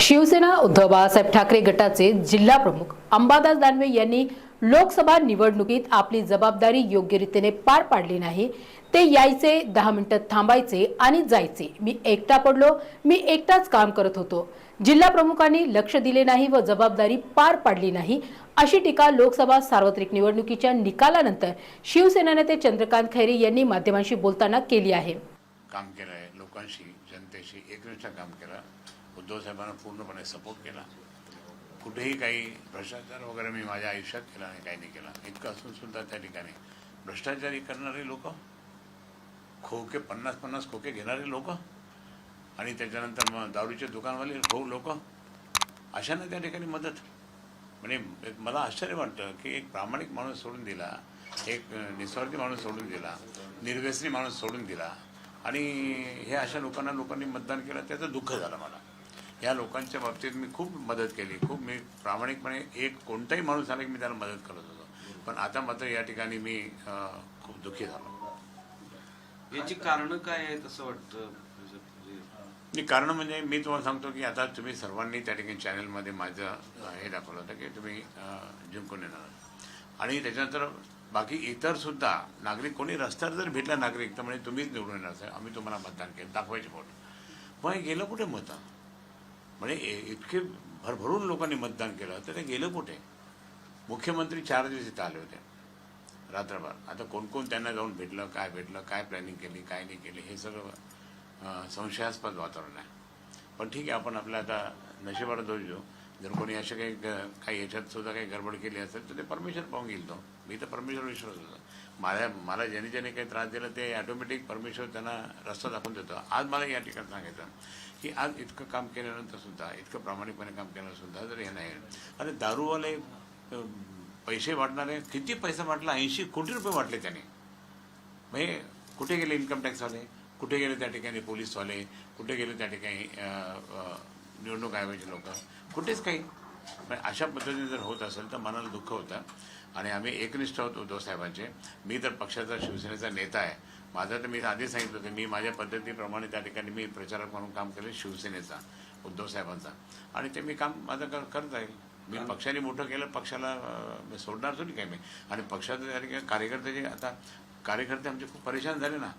शिवसेना उद्धव बाळासाहेब ठाकरे गटाचे जिल्हा प्रमुख अंबादास दानवे यांनी लोकसभा निवडणुकीत आपली जबाबदारी योग्य रीतीने पार पाडली नाही. ते यायचे दहा मिनिटं थांबायचे आणि जायचे. मी एकटा पडलो मी एकटाच काम करत होतो. जिल्हा प्रमुखांनी लक्ष दिले नाही व जबाबदारी पार पाडली नाही. अशी टीका लोकसभा सार्वत्रिक निवडणुकीच्या निकालानंतर शिवसेना नेते चंद्रकांत खैरे यांनी माध्यमांशी बोलताना केली आहे. काम केलं लोकांशी जनतेशी एकनिष्ठ काम केलं. उद्धवसाहेबांना पूर्णपणे सपोर्ट केला. कुठेही काही भ्रष्टाचार वगैरे मी माझ्या आयुष्यात केला नाही काही नाही केला. इतकं असून सुद्धा त्या ठिकाणी. भ्रष्टाचारी करणारे लोक खोके पन्नास पन्नास खोके घेणारे लोक आणि त्याच्यानंतर मग दारूचे दुकानवाले हो लोक अशांना त्या ठिकाणी मदत. म्हणजे मला आश्चर्य वाटतं की एक प्रामाणिक माणूस सोडून दिला एक निस्वार्थी माणूस सोडून दिला निर्व्यसनी माणूस सोडून दिला आणि हे अशा लोकांना लोकांनी मतदान केलं त्याचं दुःख झालं मला. या लोकांच्या बाबतीत मी खूप मदत केली. खूप मी प्रामाणिकपणे एक कोणताही माणूस आला की मी त्याला मदत करत होतो. पण आता मात्र या ठिकाणी मी खूप दुःखी झालो. याची कारण काय आहेत असं वाटतं? म्हणजे नाही कारण म्हणजे मी तुम्हाला सांगतो की आता तुम्ही सर्वांनी त्या ठिकाणी चॅनलमध्ये माझं हे दाखवलं होतं की तुम्ही जिंकून येणार. आणि त्याच्यानंतर बाकी इतर सुद्धा नागरिक कोणी रस्त्यावर जर भेटला नागरिक तर म्हणजे तुम्हीच निवडून येणार आम्ही तुम्हाला मतदान केलं दाखवायचे फोटो पण हे गेलं कुठे मतं? म्हणजे इतके भरभरून लोकांनी मतदान केलं तर ते गेलं कुठे? मुख्यमंत्री चार दिवस इथं आले होते. रात्रभर. आता कोण कोण त्यांना जाऊन भेटलं काय भेटलं काय प्लॅनिंग केली काय नाही केली हे सगळं संशयास्पद वातावरण आहे. पण ठीक आहे आपण आपल्या आता नशिबाला दोष देऊ. जर कोणी असे काही ग- काही याच्यात सुद्धा काही गडबड केली असेल तर ते परमेश्वर पाहून घेईल तो. मी तर परमेश्वर विश्वास होतो माझ्या मला ज्याने ज्याने काही त्रास दिला ते ऑटोमॅटिक परमेश्वर त्यांना रस्ता दाखवून देतो. आज मला या ठिकाणी सांगायचं की आज इतकं काम केल्यानंतर सुद्धा इतकं प्रामाणिकपणे काम केल्यानंतर सुद्धा जर हे नाही. अरे दारूवाले पैसे वाटणारे किती पैसा वाटला? ऐंशी कोटी रुपये वाटले त्याने. म्हणजे कुठे गेले इन्कम टॅक्सवाले कुठे गेले त्या ठिकाणी पोलीसवाले कुठे गेले त्या ठिकाणी निवडणूक आयोगाचे लोक. कुठेच काही. अशा पद्धतीने जर होत असेल तर मनाला दुःख होतं. आणि आम्ही एकनिष्ठ आहोत उद्धव साहेबांचे. मी तर पक्षाचा शिवसेनेचा नेता आहे. माझं तर मी आधी सांगितलं होतं मी माझ्या पद्धतीप्रमाणे त्या ठिकाणी मी प्रचारक म्हणून काम केलं शिवसेनेचा उद्धव साहेबांचा. आणि ते मी काम माझं कर करत राहील मी पक्षाने मोठं केलं पक्षाला सोडणार थोडी काय मी. आणि पक्षाचे त्या ठिकाणी कार्यकर्ते जे आता कार्यकर्ते आमचे खूप परेशान झाले ना.